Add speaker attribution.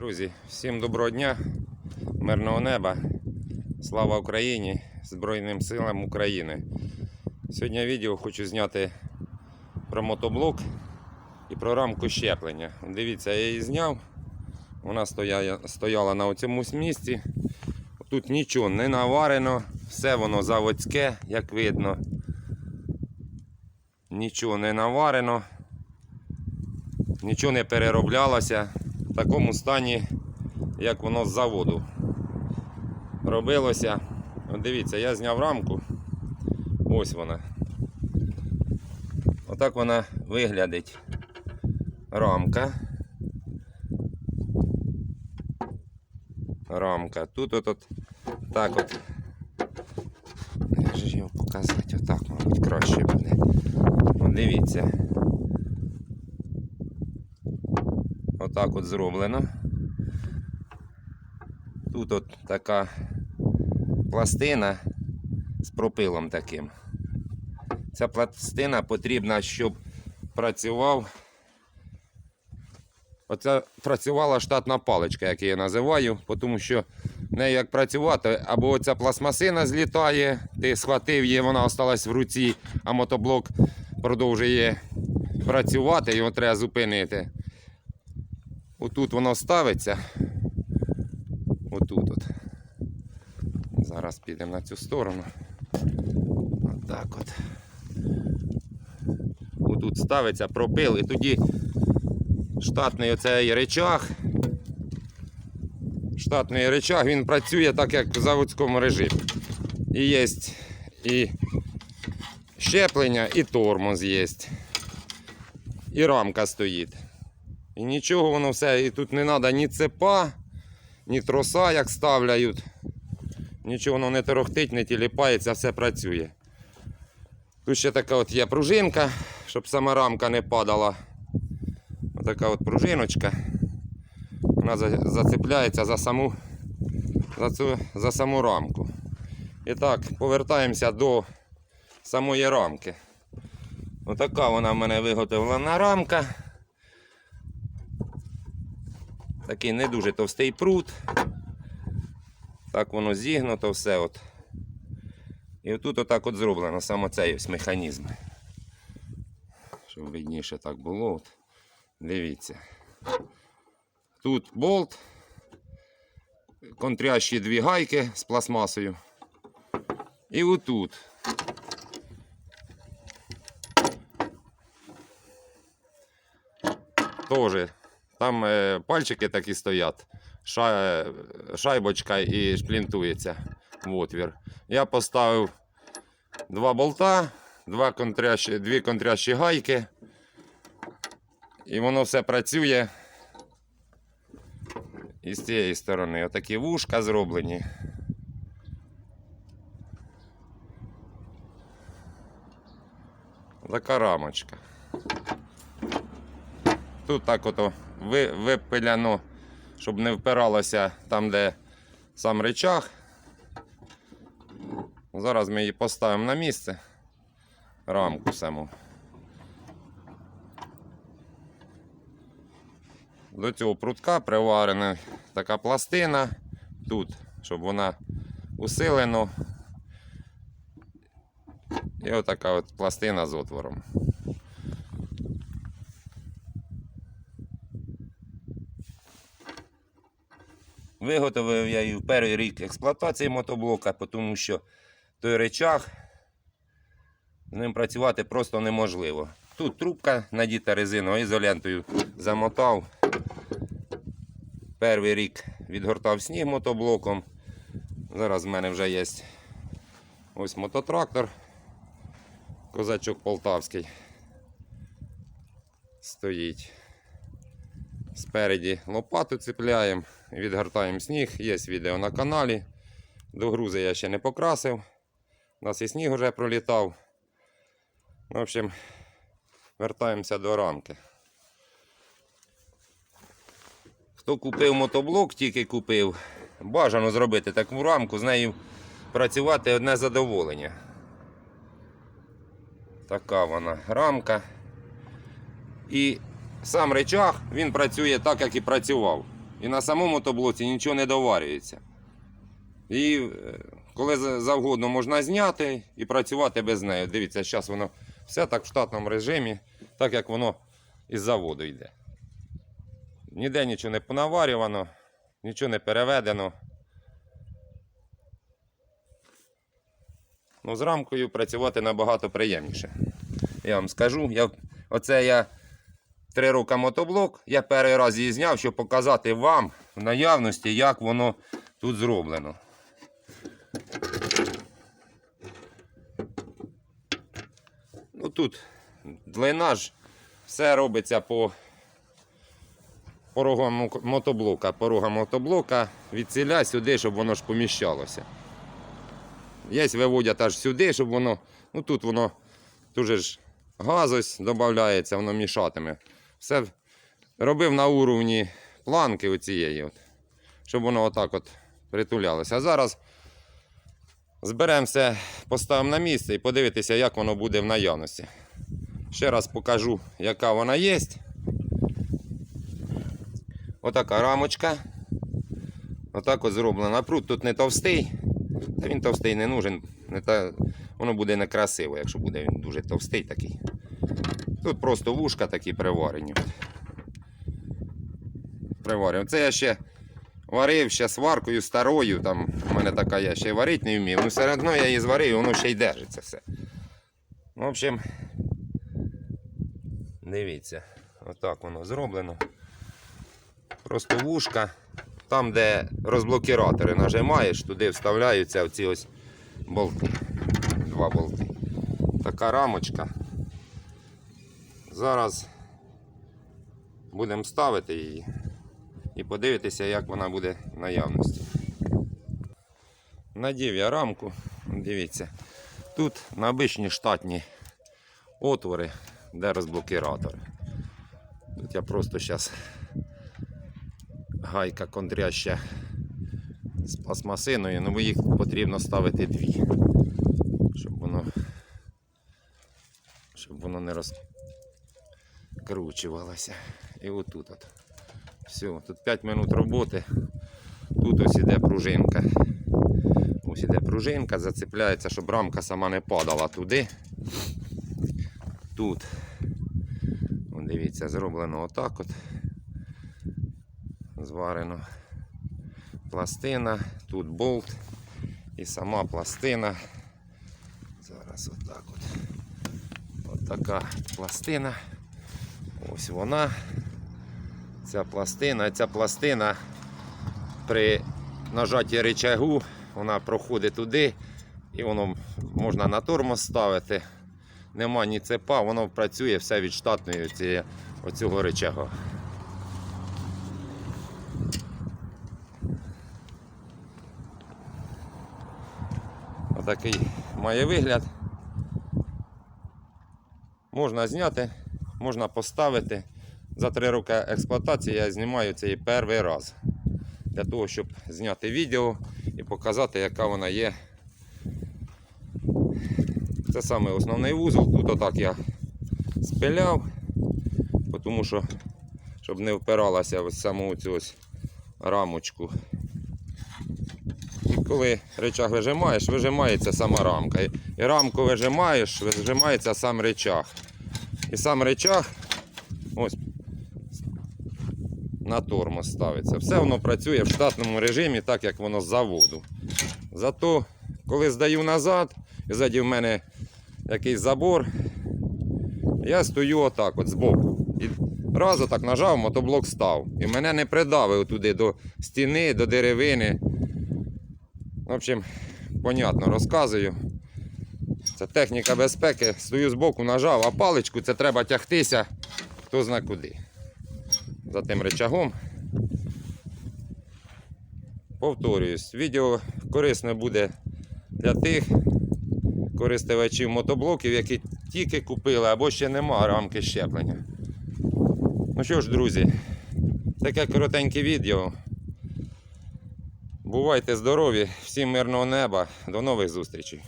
Speaker 1: Друзі, всім доброго дня, мирного неба. Слава Україні, Збройним силам України. Сьогодні відео хочу зняти про мотоблок і про рамку щеплення. Дивіться, я її зняв. Вона стояла, на цьому місці. Тут нічого не наварено, все воно заводське, як видно. Нічого не наварено, нічого не перероблялося в такому стані, як воно з заводу робилося. От дивіться, я зняв рамку. Ось вона. Отак вона виглядить. Рамка. Рамка. Тут от, от так от. Же ж його показати? Отак, мабуть, краще буде. Дивіться. Отак от зроблено. Тут от така пластина з пропилом таким. Ця пластина потрібна, щоб працював. Оце працювала штатна паличка, як я її називаю, тому що нею як працювати, або ця пластмасина злітає, ти схватив її, вона осталась в руці, а мотоблок продовжує працювати, його треба зупинити. Отут воно ставиться. Отут от. Зараз підемо на цю сторону. Отак от. Отут ставиться пропил і тоді штатний оцей речах. Штатний речах він працює так, як в заводському режимі. І є і щеплення, і тормоз є. І рамка стоїть. І нічого воно все, і тут не треба ні цепа, ні троса, як ставляють. Нічого воно не торохтить, не тіліпається, все працює. Тут ще така от є пружинка, щоб сама рамка не падала. Отака от пружиночка. Вона за- зацепляється за саму, за, цю, за саму рамку. І так, повертаємося до самої рамки. Отака вона в мене виготовлена рамка. Такий не дуже товстий прут. Так воно зігнуто все. от. І отут отак от зроблено саме цей ось механізм. Щоб видніше так було. От. Дивіться. Тут болт, контрящі дві гайки з пластмасою. І отут. Тоже там е, пальчики такі стоять, ша, шайбочка і шплінтується в отвір. Я поставив два болта, два контрящі, дві контрящі гайки. І воно все працює. І з цієї сторони отакі вушка зроблені. Така рамочка. Тут так ото випиляно, щоб не впиралося там, де сам речах. Зараз ми її поставимо на місце. Рамку саму. До цього прутка приварена така пластина тут, щоб вона усилено. І отака от пластина з отвором. Виготовив я її в перший рік експлуатації мотоблока, тому що той речах з ним працювати просто неможливо. Тут трубка надіта резиновою ізолентою замотав. Перший рік відгортав сніг мотоблоком. Зараз в мене вже є ось мототрактор. Козачок полтавський. Стоїть. Спереді лопату цепляємо, відгортаємо сніг. Є відео на каналі. До грузи я ще не покрасив. У нас і сніг вже пролітав. В общем, вертаємося до рамки. Хто купив мотоблок, тільки купив, бажано зробити таку рамку, з нею працювати одне задоволення. Така вона рамка. І сам речах він працює так, як і працював. І на самому мотоблоці нічого не доварюється. І е, коли завгодно можна зняти і працювати без неї. Дивіться, зараз воно все так в штатному режимі, так як воно із заводу йде. Ніде нічого не понаварювано, нічого не переведено. Ну, з рамкою працювати набагато приємніше. Я вам скажу, я, оце я три роки мотоблок, я перший раз її зняв, щоб показати вам в наявності, як воно тут зроблено. Ну тут ж, все робиться по порогам мотоблока. Порога мотоблока від ціля сюди, щоб воно ж поміщалося. Є виводять аж сюди, щоб воно. Ну тут воно дуже ж газ додається, воно мішатиме. Все робив на уровні планки оцієї, от, щоб воно отак от притулялося. А зараз зберемо все, поставимо на місце і подивитися, як воно буде в наявності. Ще раз покажу, яка вона є. Отака рамочка. Отак от зроблена. Пруд тут не товстий. Та він товстий не нужен. Не та... Воно буде некрасиво, якщо буде він дуже товстий такий. Тут просто вушка такі приварені. Приварені. Це я ще варив ще сваркою старою. Там у мене така я ще варити не вмів. Ну все одно я її зварив, воно ще й держиться все. В общем, дивіться, отак воно зроблено. Просто вушка. Там, де розблокіратори нажимаєш, туди вставляються оці ось болти. Два болти. Така рамочка. Зараз будемо ставити її і подивитися, як вона буде в наявності. Надів я рамку, дивіться. Тут на обичні штатні отвори, де розблокіратори. Тут я просто зараз гайка кондряща з пластмасиною, ну їх потрібно ставити дві, щоб воно, щоб воно не розкручувалося. І отут от. Все, тут 5 минут роботи. Тут ось іде пружинка. Ось іде пружинка, зацепляється, щоб рамка сама не падала туди. Тут. О, дивіться, зроблено отак от зварено пластина, тут болт і сама пластина. Зараз отак от. От така пластина. Ось вона. Ця пластина. Ця пластина при нажатті рычагу вона проходить туди і воно можна на тормоз ставити. Нема ні цепа, воно працює все від штатної оцього рычага. Отакий має вигляд. Можна зняти, можна поставити. За три роки експлуатації я знімаю цей перший раз. Для того, щоб зняти відео і показати, яка вона є. Це саме основний вузол. Тут отак я спиляв, тому що щоб не впиралася в саму цю рамочку. І коли речах вижимаєш, вижимається сама рамка. І рамку вижимаєш, вижимається сам речах. І сам речах ось на тормоз ставиться. Все воно працює в штатному режимі, так як воно з заводу. Зато, коли здаю назад, і ззаді в мене якийсь забор, я стою отак от збоку. І раз отак нажав, мотоблок став. І мене не придавив туди до стіни, до деревини. В общем, понятно, розказую. Це техніка безпеки. Стою збоку, нажав, а паличку це треба тягтися, хто зна куди. За тим речагом. Повторююсь, відео корисне буде для тих користувачів мотоблоків, які тільки купили або ще нема рамки щеплення. Ну що ж, друзі, таке коротеньке відео. Бувайте здорові, всім мирного неба, до нових зустрічей.